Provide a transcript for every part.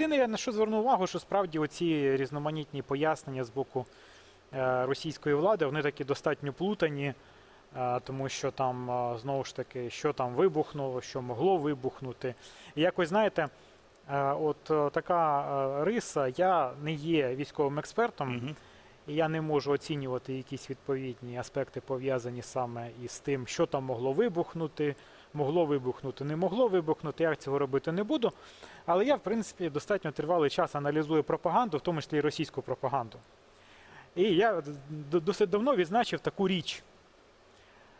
Єдине, на що звернув увагу, що справді оці різноманітні пояснення з боку е, російської влади, вони такі достатньо плутані, е, тому що там е, знову ж таки, що там вибухнуло, що могло вибухнути. І якось знаєте, от така риса, я не є військовим експертом. Мгм. І я не можу оцінювати якісь відповідні аспекти, пов'язані саме із тим, що там могло вибухнути, могло вибухнути, не могло вибухнути. Я цього робити не буду. Але я, в принципі, достатньо тривалий час аналізую пропаганду, в тому числі і російську пропаганду. І я досить давно відзначив таку річ,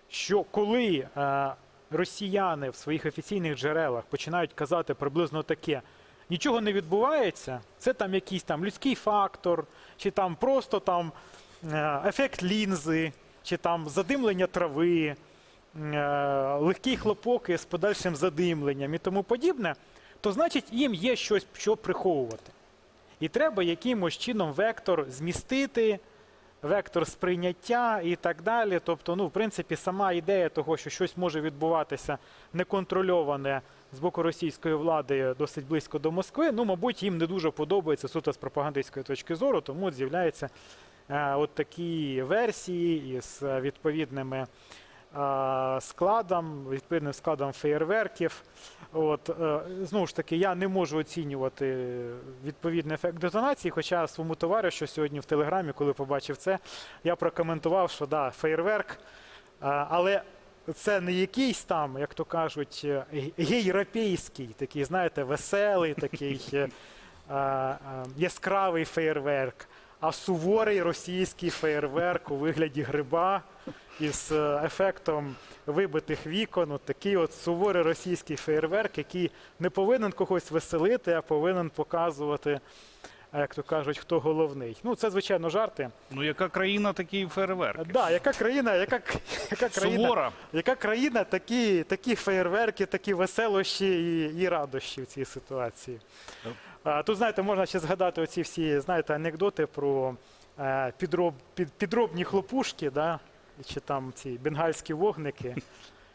що коли е, росіяни в своїх офіційних джерелах починають казати приблизно таке, нічого не відбувається, це там якийсь там людський фактор, чи там просто там е, ефект лінзи, чи там задимлення трави, легкі легкий хлопок з подальшим задимленням і тому подібне, то значить їм є щось, що приховувати. І треба якимось чином вектор змістити, вектор сприйняття і так далі. Тобто, ну, в принципі, сама ідея того, що щось може відбуватися неконтрольоване з боку російської влади досить близько до Москви, ну, мабуть, їм не дуже подобається суто з пропагандистської точки зору, тому от з'являються е, от такі версії із е, відповідними складом, відповідним складом феєрверків. От, е, знову ж таки, я не можу оцінювати відповідний ефект детонації, хоча своєму товаришу сьогодні в Телеграмі, коли побачив це, я прокоментував, що да, феєрверк, е, але це не якийсь там, як то кажуть, е, гейропейський, такий, знаєте, веселий, такий е, е, е, яскравий феєрверк, а суворий російський феєрверк у вигляді гриба із е, ефектом вибитих вікон. От такий от суворий російський феєрверк, який не повинен когось веселити, а повинен показувати, як то кажуть, хто головний. Ну, це, звичайно, жарти. Ну, яка країна, такі фейерверки? Да, яка країна, яка, яка країна, Сувора. яка країна такі, такі феєрверки, такі веселощі і, і радощі в цій ситуації. А, тут, знаєте, можна ще згадати оці всі знаєте, анекдоти про е, підроб, під, підробні хлопушки, да? чи там ці бенгальські вогники,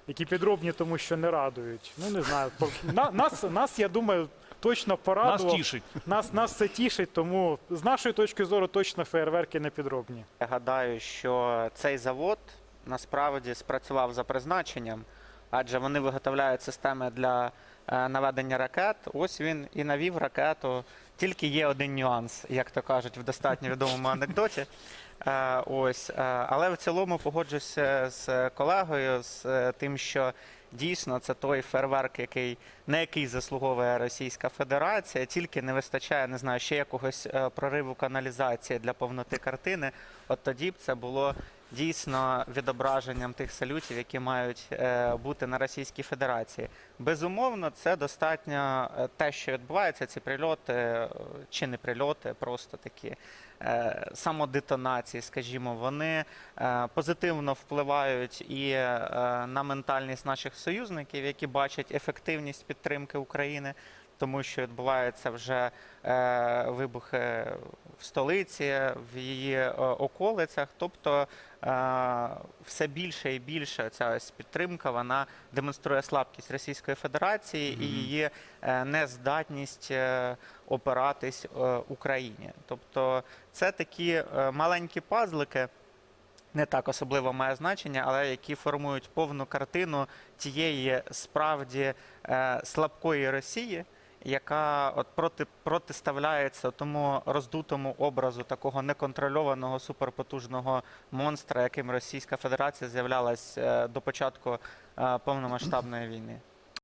які підробні, тому що не радують. Ну, не знаю. На, нас, нас, я думаю, точно Нас тішить. Нас, нас це тішить, тому з нашої точки зору точно феєрверки не підробні. Я гадаю, що цей завод насправді спрацював за призначенням, адже вони виготовляють системи для е, наведення ракет. Ось він і навів ракету. Тільки є один нюанс, як то кажуть в достатньо відомому анекдоті. Е, Ось, е, але в цілому погоджуся з колегою з тим, що дійсно це той фейерверк, який на який заслуговує Російська Федерація, тільки не вистачає, не знаю, ще якогось е, прориву каналізації для повноти картини. От тоді б це було дійсно відображенням тих салютів, які мають е, бути на Російській Федерації. Безумовно, це достатньо е, те, що відбувається, ці прильоти чи не прильоти, просто такі самодетонації, скажімо, вони позитивно впливають і на ментальність наших союзників, які бачать ефективність підтримки України. Тому що відбуваються вже е, вибухи в столиці, в її е, околицях. Тобто е, все більше і більше ця ось підтримка вона демонструє слабкість Російської Федерації і її е, нездатність е, опиратись е, Україні. Тобто це такі е, маленькі пазлики. Не так особливо має значення, але які формують повну картину тієї справді е, слабкої Росії, яка от проти протиставляється тому роздутому образу такого неконтрольованого суперпотужного монстра, яким Російська Федерація з'являлась е, до початку е, повномасштабної війни.